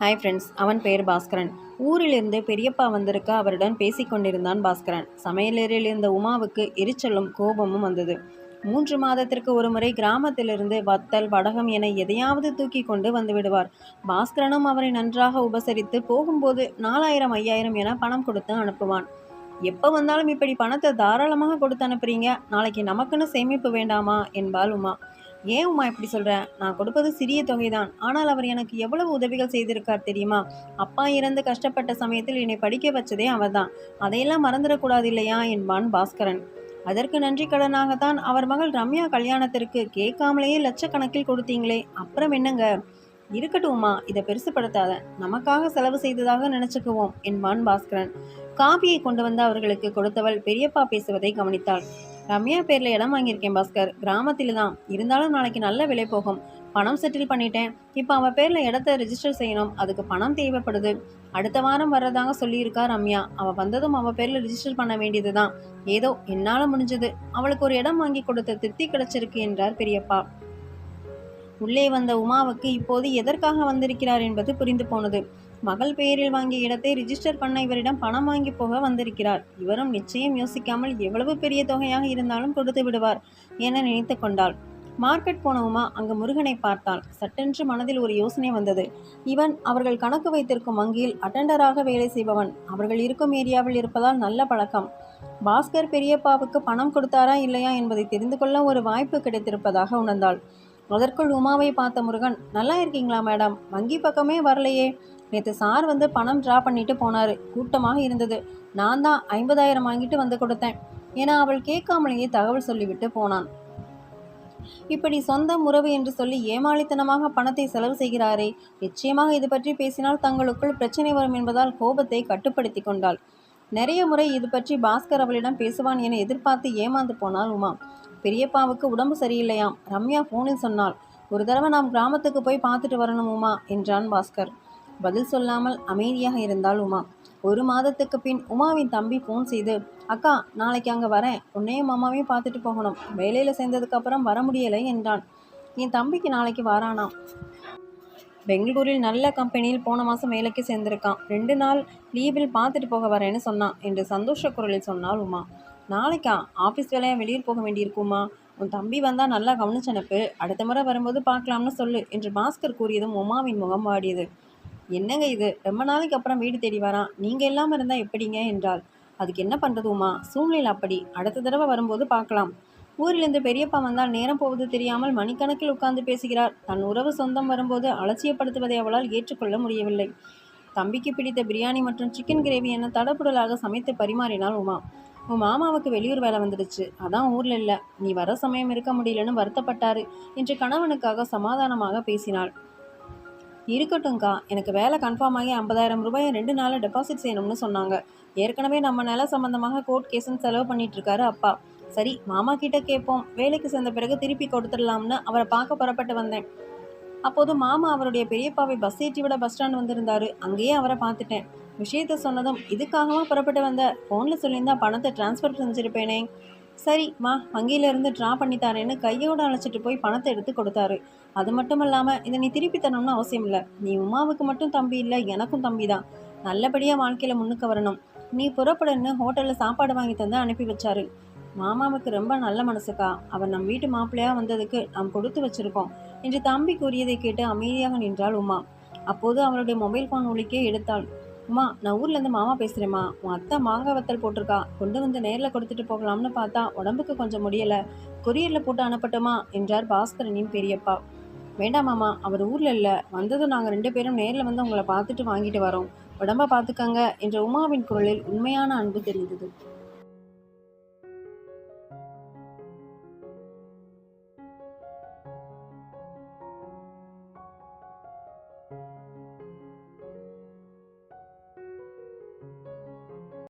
Hi friends அவன் பெயர் பாஸ்கரன். ஊரிலிருந்து பெரியப்பா வந்திருக்க அவருடன் பேசிக்கொண்டிருந்தான் பாஸ்கரன். சமையலறையில் இருந்த உமாவுக்கு எரிச்சலும் கோபமும் வந்தது. மூன்று மாதத்திற்கு ஒருமுறை கிராமத்திலிருந்து வத்தல் வடகம் என எதையாவது தூக்கி கொண்டு வந்து விடுவார். பாஸ்கரனும் அவரை நன்றாக உபசரித்து போகும்போது நாலாயிரம் ஐயாயிரம் என பணம் கொடுத்து அனுப்புவான். எப்போ வந்தாலும் இப்படி பணத்தை தாராளமாக கொடுத்து அனுப்புறீங்க? நாளைக்கு நமக்குன்னு சேமிப்பு வேண்டாமா? என்பாள் உமா. ஏன் உமா இப்படி சொல்கிற நான் கொடுப்பது சிறிய தொகை தான் ஆனால் அவர் எனக்கு எவ்வளவு உதவிகள் செய்திருக்கார் தெரியுமா? அப்பா இறந்து கஷ்டப்பட்ட சமயத்தில் என்னை படிக்க வச்சதே அவர்தான். அதையெல்லாம் மறந்துடக்கூடாது இல்லையா? என்பான் பாஸ்கரன். அதற்கு நன்றி கடனாகத்தான் அவர் மகள் ரம்யா கல்யாணத்திற்கு கேட்காமலேயே லட்சக்கணக்கில் கொடுத்தீங்களே. அப்புறம் என்னங்க? இருக்கட்டும்மா இதை பெருசுப்படுத்தாத. நமக்காக செலவு செய்ததாக நினச்சிக்குவோம் என்பான் பாஸ்கரன். காபியை கொண்டு வந்து அவர்களுக்கு கொடுத்தவள் பெரியப்பா பேசுவதை கவனித்தாள். ரம்யா பேரில் இடம் வாங்கியிருக்கேன் பாஸ்கர். கிராமத்தில் தான் இருந்தாலும் நாளைக்கு நல்ல விலை போகும். பணம் செட்டில் பண்ணிட்டேன். இப்போ அவன் பேரில் இடத்த ரிஜிஸ்டர் செய்யணும். அதுக்கு பணம் தேவைப்படுது. அடுத்த வாரம் வர்றதாங்க சொல்லியிருக்கா ரம்யா. அவள் வந்ததும் அவள் பேரில் ரிஜிஸ்டர் பண்ண வேண்டியது தான் ஏதோ என்னால் முடிஞ்சது. அவளுக்கு ஒரு இடம் வாங்கி கொடுத்த திருப்தி கிடைச்சிருக்கு என்றார் பெரியப்பா. உள்ளே வந்த உமாவுக்கு இப்போது எதற்காக வந்திருக்கிறார் என்பது புரிந்து போனது. மகள் பெயரில் வாங்கிய இடத்தை ரிஜிஸ்டர் பண்ண இவரிடம் பணம் வாங்கி போக வந்திருக்கிறார். இவரும் நிச்சயம் யோசிக்காமல் எவ்வளவு பெரிய தொகையாக இருந்தாலும் கொடுத்து விடுவார் என நினைத்து கொண்டாள். மார்க்கெட் போன உமா அங்கு முருகனை பார்த்தாள். சட்டென்று மனதில் ஒரு யோசனை வந்தது. இவன் அவர்கள் கணக்கு வைத்திருக்கும் வங்கியில் அட்டெண்டராக வேலை செய்பவன். அவர்கள் இருக்கும் ஏரியாவில் இருப்பதால் நல்ல பழக்கம். பாஸ்கர் பெரியப்பாவுக்கு பணம் கொடுத்தாரா இல்லையா என்பதை தெரிந்து கொள்ள ஒரு வாய்ப்பு கிடைத்திருப்பதாக உணர்ந்தாள். அதற்குள் உமாவை பார்த்த முருகன் நல்லா இருக்கீங்களா மேடம்? வங்கி பக்கமே வரலையே. நேற்று சார் வந்து பணம் ட்ரா பண்ணிட்டு போனார். கூட்டமாக இருந்தது. நான் தான் ஐம்பதாயிரம் வாங்கிட்டு வந்து கொடுத்தேன். ஏன்னா அவள் கேட்காமலேயே தகவல் சொல்லிவிட்டு போனான். இப்படி சொந்த உறவு என்று சொல்லி ஏமாளித்தனமாக பணத்தை செலவு செய்கிறாரே. நிச்சயமாக இது பற்றி பேசினால் தங்களுக்குள் பிரச்சனை வரும் என்பதால் கோபத்தை கட்டுப்படுத்தி கொண்டாள். நிறைய முறை இது பற்றி பாஸ்கர் அவளிடம் பேசுவான் என எதிர்பார்த்து ஏமாந்து போனாள் உமா. பெரியப்பாவுக்கு உடம்பு சரியில்லையாம். ரம்யா ஃபோனில் சொன்னாள் ஒரு தடவை நாம் கிராமத்துக்கு போய் பார்த்துட்டு வரணும் உமா என்றான் பாஸ்கர். பதில் சொல்லாமல் அமைதியாக இருந்தாள் உமா. ஒரு மாதத்துக்கு பின் உமாவின் தம்பி ஃபோன் செய்து அக்கா நாளைக்கு அங்கே வரேன். உன்னையும் மாமாவையும் பார்த்துட்டு போகணும். வேலையில் சேர்ந்ததுக்கப்புறம் வர முடியலை என்றான். என் தம்பிக்கு நாளைக்கு வாரானாம். பெங்களூரில் நல்ல கம்பெனியில் போன மாதம் வேலைக்கு சேர்ந்திருக்கான். ரெண்டு நாள் லீவில் பார்த்துட்டு போக வரேன்னு சொன்னான். என்று சந்தோஷ குரலில் சொன்னாள் உமா. நாளைக்கா? ஆஃபீஸ் வேலையாக வெளியூர் போக வேண்டியிருக்குமா உன் தம்பி வந்தால் நல்லா கவனிச்சனுப்பு அடுத்த முறை வரும்போது பார்க்கலாம்னு சொல்லு என்று பாஸ்கர் கூறியதும் உமாவின் முகம் வாடியது. என்னங்க இது? ரொம்ப நாளைக்கு அப்புறம் வீடு தேடி வரான். நீங்கள் இல்லாமல் இருந்தால் எப்படிங்க? என்றால் அதுக்கு என்ன பண்ணுறது உமா? சூழ்நிலை அப்படி. அடுத்த தடவை வரும்போது பார்க்கலாம். ஊரிலிருந்து பெரியப்பா வந்தால் நேரம் போவது தெரியாமல் மணிக்கணக்கில் உட்கார்ந்து பேசுகிறார். தன் உறவு சொந்தம் வரும்போது அலட்சியப்படுத்துவதை அவளால் ஏற்றுக்கொள்ள முடியவில்லை. தம்பிக்கு பிடித்த பிரியாணி மற்றும் சிக்கன் கிரேவி என தடபுடலாக சமைத்து பரிமாறினாள் உமா. உன் மாமாவுக்கு வெளியூர் வேலை வந்துடுச்சு. அதான் ஊரில் இல்லை. நீ வர சமயம் இருக்க முடியலன்னு வருத்தப்பட்டாரு என்று கணவனுக்காக சமாதானமாக பேசினாள். இருக்கட்டும்க்கா எனக்கு வேலை கன்ஃபார்ம் ஆகி ஐம்பதாயிரம் ரூபாயை ரெண்டு நாளில் டெபாசிட் செய்யணும்னு சொன்னாங்க. ஏற்கனவே நம்ம நில சம்பந்தமாக கோர்ட் கேஸுன்னு செலவு பண்ணிட்டு இருக்காரு அப்பா. சரி மாமா கிட்ட கேட்போம் வேலைக்கு சேர்ந்த பிறகு திருப்பி கொடுத்துடலாம்னு அவரை பார்க்க புறப்பட்டு வந்தேன். அப்போது மாமா அவருடைய பெரியப்பாவை பஸ் ஏற்றி விட பஸ் ஸ்டாண்ட் வந்திருந்தாரு. அங்கேயே அவரை பார்த்துட்டேன். விஷயத்த சொன்னதும் இதுக்காகவா புறப்பட்டு வந்த? ஃபோனில் சொல்லியிருந்தா பணத்தை ட்ரான்ஸ்ஃபர் செஞ்சுருப்பேனே. சரி மா வங்கியிலேருந்து ட்ரா பண்ணி தரேன்னு கையோடு அழைச்சிட்டு போய் பணத்தை எடுத்து கொடுத்தாரு. அது மட்டும் இல்லாமல் இதை நீ திருப்பி தரணும்னு அவசியம் இல்லை. நீ உமாவுக்கு மட்டும் தம்பி இல்லை எனக்கும் தம்பி தான். நல்லபடியாக வாழ்க்கையில் முன்னுக்கு வரணும். நீ புறப்படுன்னு ஹோட்டலில் சாப்பாடு வாங்கி தந்து அனுப்பி வச்சாரு. மாமாவுக்கு ரொம்ப நல்ல மனசுக்கா. அவர் நம் வீட்டு மாப்பிள்ளையாக வந்ததுக்கு நாம் கொடுத்து வச்சிருக்கோம் என்று தம்பி கூறியதை கேட்டு அமைதியாக நின்றாள் உமா. அப்போது அவளுடைய மொபைல் ஃபோன் ஒலிக்கே எடுத்தாள். உமா நான் ஊர்லேருந்து மாமா பேசுகிறேம்மா உன் அத்தை மாங்காய் வத்தல் போட்டிருக்கா. கொண்டு வந்து நேரில் கொடுத்துட்டு போகலாம்னு பார்த்தா உடம்புக்கு கொஞ்சம் முடியலை. கொரியரில் போட்டு அனுப்பட்டுமா? என்றார் பாஸ்கரனின் பெரியப்பா. வேண்டாம் மாமா அவர் ஊரில் இல்லை. வந்ததும் நாங்கள் ரெண்டு பேரும் நேரில் வந்து உங்களை பார்த்துட்டு வாங்கிட்டு வரோம். உடம்ப பார்த்துக்கங்க என்ற உமாவின் குரலில் உண்மையான அன்பு தெரிந்தது.